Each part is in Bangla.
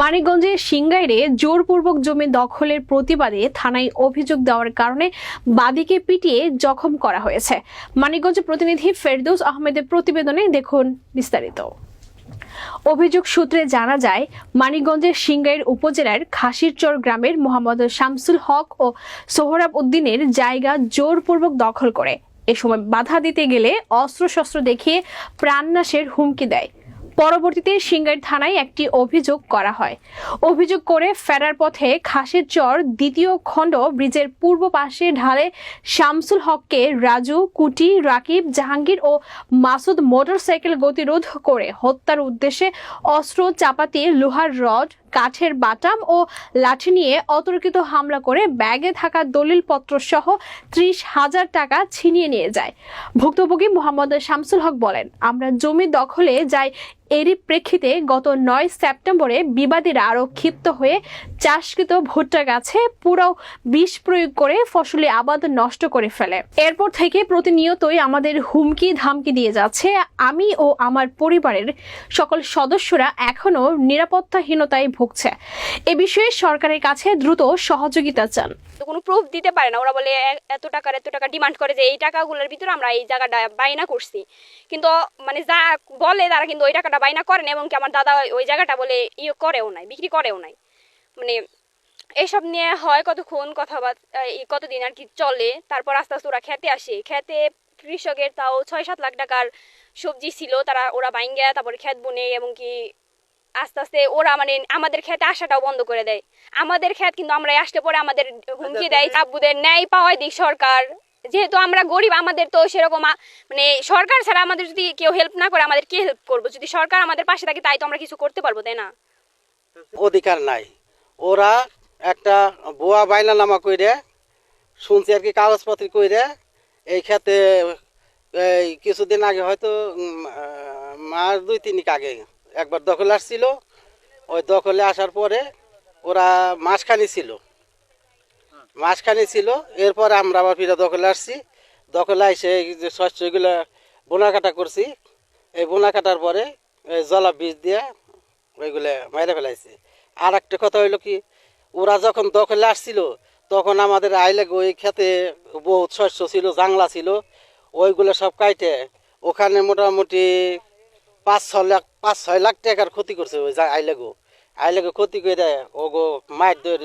মানিকগঞ্জের সিংগাইরে জোরপূর্বক জমি দখলের প্রতিবাদে থানায় অভিযোগ দেওয়ার কারণে বাদীকে পিটিয়ে জখম করা হয়েছে। মানিকগঞ্জ প্রতিনিধি ফেরদৌস আহমেদের প্রতিবেদনে দেখুন বিস্তারিত। অভিযোগ সূত্রে জানা যায়, মানিকগঞ্জের সিংগাইর উপজেলার খাসিরচর গ্রামের মোহাম্মদ শামসুল হক ও সোহরাব উদ্দিনের জায়গা জোরপূর্বক দখল করে। এ সময় বাধা দিতে গেলে অস্ত্রশস্ত্র দেখিয়ে প্রাণনাশের হুমকি দেয়। পরবর্তীতে সিঙ্গার থানায় একটি অভিযোগ করা হয়। অভিযোগ করে ফেরার পথে খাসের চর দ্বিতীয় খণ্ড ব্রিজের পূর্ব পাশে ঢালে শামসুল হককে রাজু, কুটি, রাকিব, জাহাঙ্গীর ও মাসুদ মোটরসাইকেল গতিরোধ করে হত্যার উদ্দেশ্যে অস্ত্র চাপাতি, লোহার রড কাঠের বাটাম ও লাঠি নিয়ে অতর্কিত হামলা করে ব্যাগে থাকা দলিলপত্র সহ ত্রিশ হাজার টাকা ছিনিয়ে নিয়ে যায়। ভুক্তভোগী মোহাম্মদ শামসুল হক বলেন, আমরা জমি দখলে যাই, এরই প্রেক্ষিতে গত নয় সেপ্টেম্বরে বিবাদীরা আরও ক্ষিপ্ত হয়ে চাষকৃত ভুট্টা গাছে পুরো বিষ প্রয়োগ করে ফসলি আবাদ নষ্ট করে ফেলে। এরপর থেকে প্রতিনিয়তই আমাদের হুমকি ধামকি দিয়ে যাচ্ছে আমি ও আমার পরিবারের সকল সদস্যরা এখনও নিরাপত্তাহীনতায় ভুগছে। এ বিষয়ে সরকারের কাছে দ্রুত সহযোগিতা চান। কোনো প্রুফ দিতে পারে না। ওরা বলে এত টাকার এত টাকা ডিমান্ড করে যে এই টাকাগুলোর ভিতরে আমরা এই জায়গাটা বাইনা করছি। কিন্তু মানে যা বলে তারা কিন্তু ওই টাকাটা বাইনা করেন এবং কি আমার দাদা ওই জায়গাটা বলে ইয়ে করেও নাই, বিক্রি করেও নাই। মানে এসব নিয়ে হয় কতক্ষণ কথাবার্তা কতদিন আর কি চলে, তারপর আস্তে আস্তে ওরা খেতে আসে। খেতে কৃষকের তাও ছয় সাত লাখ টাকার সবজি ছিল, তারা ওরা বাইঙ্গা, তারপরে খেত বুনে এবং কি আস্তে আস্তে ওরা মানে আমাদের খেতে আসাটাও বন্ধ করে দেয়। আমাদের খেত কিন্তু আমরা আসলে পরে আমাদের হুমকি দেয়, আব্বুদের ন্যায় পাওয়াই দিক সরকার। যেহেতু আমরা গরিব, আমাদের তো সেরকম মানে সরকার ছাড়া আমাদের যদি কেউ হেল্প না করে, আমাদের কে হেল্প করব? যদি সরকার আমাদের পাশে থাকে, তাই তো আমরা কিছু করতে পারব, তাই না? অধিকার নাই। ওরা একটা বোয়া বাইনা নামা কইরে, শুনছি আর কি কাগজপত্র কইরে, এই ক্ষেতে, এই কিছুদিন আগে হয়তো মাস দুই তিনিক আগে একবার দখলে আসছিল। ওই দখলে আসার পরে ওরা মাসখানি ছিল। মাসখানি ছিল, এরপর আমরা আবার ফিরে দখলে আসছি। দখলে এসে এই যে শস্যগুলো বোনা কাটা করছি। এই বোনা কাটার পরে জলা বীজ দিয়ে ওইগুলো মেরে ফেলাইছে। আর একটা কথা হইল কি ওরা যখন দখলে আসছিল তখন আমাদের আইলে ওই খেতে বহুত শস্য ছিল জাংলা ছিল ওইগুলো সব কাইটে ওখানে মোটামুটি পাঁচ ছ লাখ পাঁচ ছয় লাখ টাকার ক্ষতি করছে ওই আইলেগো আইলেগো ক্ষতি করে দেয় ওগো মায়ের দই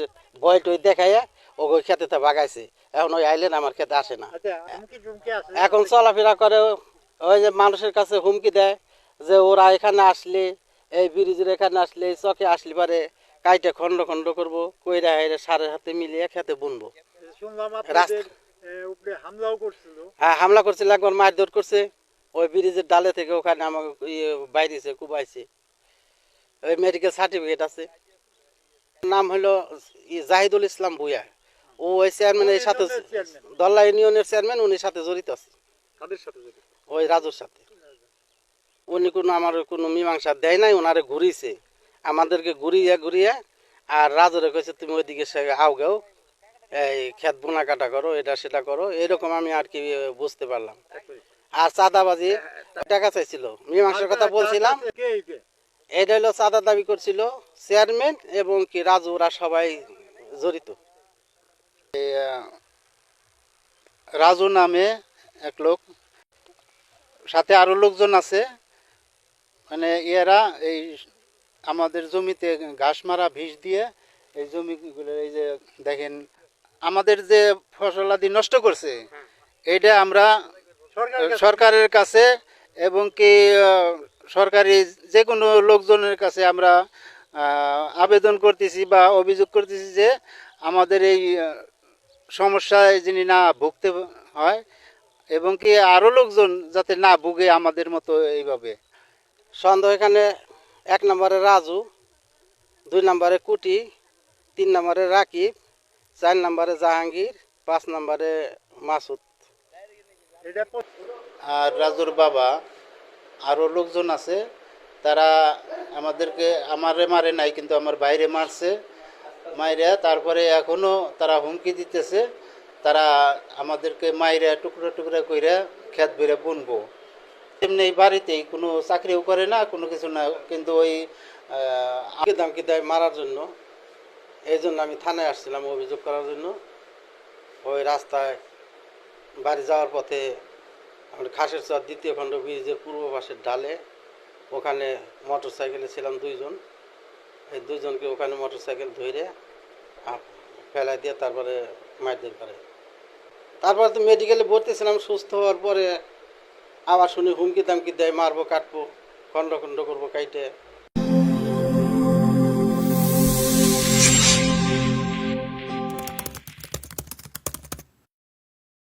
বয় টই দেখাইয়া ওগো খেতে বাগাইছে। এখন ওই আইলেন আমার খেতে আসে না। আচ্ছা এখন চলাফেরা করে ওই যে মানুষের কাছে হুমকি দেয় যে ওরা এখানে আসলে এই ব্রিজের এখানে আসলে এই চকে আসলে পারে কাইটে খন্ড খন্ড করব কইরা হেরে সারের হাতে মিলিয়ে খেতে বুনবো। হ্যাঁ হামলা করছিল একবার মারধর করছে। ওই ব্রিজের ডালে থেকে ওখানে আমাকে ইয়ে বাইরেছে কুবাইছে। ওই মেডিকেল সার্টিফিকেট আছে। নাম হলো জাহিদুল ইসলাম ভুয়া ও ওই চেয়ারম্যানের সাথে ইউনিয়নের চেয়ারম্যান। দল্লা ইউনিয়নের চেয়ারম্যান উনির সাথে জড়িত আছে। সাথে ওই রাজুর সাথে। উনি কোনো আমার কোনো মীমাংসা দেয় নাই ওনারে ঘুরিয়েছে। আমাদেরকে ঘুরিয়ে ঘুরিয়ে, আর রাজুরে কইছে, তুমি ওইদিকে সে আও গেও, এই খেত বোনা কাটা করো, এটা সেটা করো। এরকম আমি আর কি বুঝতে পারলাম। আর চাঁদাবাজি, টাকা চাইছিল, মীমাংসার কথা বলছিলাম। এটা হলো চাঁদা দাবি করছিল চেয়ারম্যান এবং কি রাজু, ওরা সবাই জড়িত। রাজু নামে এক লোক, সাথে আরও লোকজন আছে। মানে এরা এই আমাদের জমিতে ঘাস মারা বিষ দিয়ে এই জমিগুলো এই যে দেখেন আমাদের যে ফসলাদি নষ্ট করছে এটা আমরা সরকারের কাছে এবং কি সরকারি যে কোনো লোকজনের কাছে আমরা আবেদন করতেছি বা অভিযোগ করতেছি যে আমাদের এই সমস্যায় যিনি না ভুগতে হয় এবং কি আরও লোকজন যাতে না ভুগে আমাদের মতো এইভাবে। সন্দেহ এখানে এক নম্বরে রাজু, দুই নম্বরে কুটি, তিন নম্বরে রাকিব, চার নম্বরে জাহাঙ্গীর, পাঁচ নম্বরে মাসুদ। আর রাজুর বাবা আরও লোকজন আছে, তারা আমাদেরকে, আমারে মারে নাই, কিন্তু আমার বাইরে মারছে, মাইরে, তারপরে এখনও তারা হুমকি দিতেছে, তারা আমাদেরকে মাইরে টুকরো টুকরো কইরা খেত বেড়ে বুনবো। এমনি এই বাড়িতেই কোনো চাকরিও করে না, কোনো কিছু না। কিন্তু ওই দামকি দেয় মারার জন্য। এই জন্য আমি থানায় আসছিলাম অভিযোগ করার জন্য। ওই রাস্তায় বাড়ি যাওয়ার পথে আমরা খাসের চর দ্বিতীয় খণ্ড ব্রিজের পূর্ব পাশের ডালে ওখানে মোটর সাইকেলে ছিলাম দুইজন। এই দুজনকে ওখানে মোটর সাইকেল ধরে ফেলাই দিয়ে তারপরে মারধর করে। তারপরে তো মেডিকেলে ভর্তি ছিলাম, সুস্থ হওয়ার পরে আবার শুনি হুমকি দামকি দেয় মারবো কাটবো খণ্ড খণ্ড করব কাইটে।